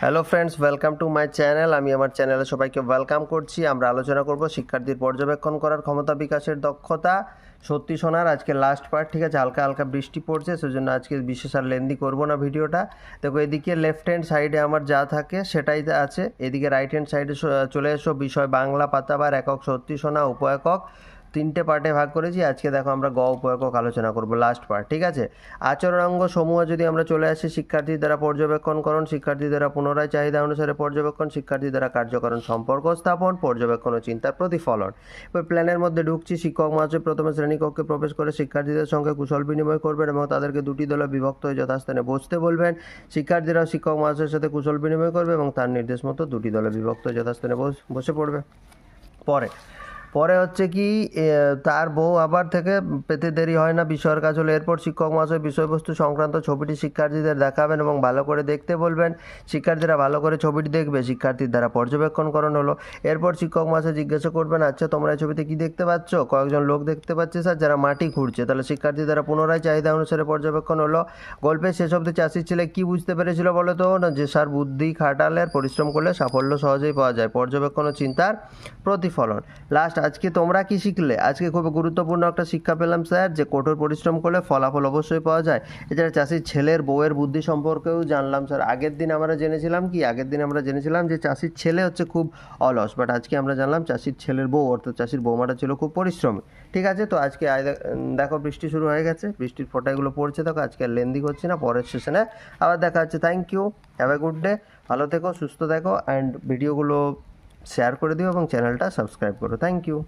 Hello friends welcome to my channel আমি আমার চ্যানেলে সবাইকে ওয়েলকাম করছি। আমরা আলোচনা করব শিক্ষার্থীর পর্যবেক্ষণ করার ক্ষমতা বিকাশের দক্ষতা। সত্যি শোনার আজকে লাস্ট পার্ট ঠিক আছে? হালকা হালকা বৃষ্টি পড়ছে, সেজন্য আজকে বিশেষ আর লেন্দি করব না ভিডিওটা। দেখো, এদিকে লেফট হ্যান্ড সাইডে আমার যা থাকে, সেটাই আছে। এদিকে রাইট হ্যান্ড সাইডে চলে এসো, বিষয় বাংলা, পাতাবার, একক, সত্যি শোনা উপ একক তিনটে পার্টে ভাগ করেছি। আজকে দেখো আমরা গ উপেকক আলোচনা করব লাস্ট পার্ট ঠিক আছে? আচরণাঙ্গ সমূহ যদি আমরা চলে আসি শিক্ষার্থী দ্বারা পর্যবেক্ষণ পর্যবেক্ষণকরণ শিক্ষার্থী দ্বারা পুনরায় চাহিদা অনুসারে পর্যবেক্ষণ শিক্ষার্থী দ্বারা কার্যকরণ সম্পর্ক স্থাপন, পর্যবেক্ষণ ও চিন্তার প্রতিফলন। এবার প্ল্যানের মধ্যে ঢুকছি, শিক্ষক মহাশয় প্রথমে শ্রেণীকক্ষে প্রবেশ করে শিক্ষার্থীদের সঙ্গে কুশল বিনিময় করবেন এবং তাদেরকে দুটি দলে বিভক্ত হয়ে যথাস্থানে বসতে বলবেন। শিক্ষার্থীরা শিক্ষক মহাশয়ের সাথে কুশল বিনিময় করবে এবং তার নির্দেশ মতো দুটি দলে বিভক্ত যথাস্থানে বসে পড়বে। পরে পরে হচ্ছে কি তার বউ আবার থেকে পেতে দেরি হয় না, বিষয়ের কাজ হলো এরপর শিক্ষক মহাশয় বিষয়বস্তু সংক্রান্ত ছবিটি শিক্ষার্থীদের দেখাবেন এবং ভালো করে দেখতে বলবেন। শিক্ষার্থীরা ভালো করে ছবিটি দেখবে, শিক্ষার্থীর দ্বারা পর্যবেক্ষণকরণ হলো। এরপর শিক্ষক মহাশয় জিজ্ঞাসা করবেন আচ্ছা তোমরা এই ছবিতে কি দেখতে পাচ্ছ? কয়েকজন লোক দেখতে পাচ্ছে, স্যার, যারা মাটি খুঁড়ছে, তাহলে শিক্ষার্থী দ্বারা পুনরায় চাহিদা অনুসারে পর্যবেক্ষণ হলো। গল্পের শেষ অব্দি চাষির ছেলে কি বুঝতে পেরেছিল বলো তো? না, যে, স্যার, বুদ্ধি খাটালে আর পরিশ্রম করলে সাফল্য সহজেই পাওয়া যায়। পর্যবেক্ষণ ও চিন্তার প্রতিফলন। লাস্ট আজকে তোমরা কি শিখলে? আজকে খুব গুরুত্বপূর্ণ একটা শিক্ষা পেলাম, স্যার, যে কঠোর পরিশ্রম করলে ফলাফল অবশ্যই পাওয়া যায়। এছাড়া চাষির ছেলের বউয়ের বুদ্ধি সম্পর্কেও জানলাম, স্যার। আগের দিন আমরা জেনেছিলাম কি? আগের দিন আমরা জেনেছিলাম যে চাষির ছেলে হচ্ছে খুব অলস বাট আজকে আমরা জানলাম চাষির ছেলের বউ, অর্থাৎ চাষির বৌমাটা ছিল খুব পরিশ্রমী। ঠিক আছে? তো আজকে দেখো, বৃষ্টি শুরু হয়ে গেছে। বৃষ্টির ফোঁটাগুলো পড়ছে, দেখো, আজকে লেন্দি করছি না, পরের সেশনে আবার দেখা হচ্ছে। Thank you have a good day ভালো থেকো, সুস্থ থেকো অ্যান্ড ভিডিওগুলো শেয়ার করে দিও এবং চ্যানেলটা সাবস্ক্রাইব করো থ্যাংক ইউ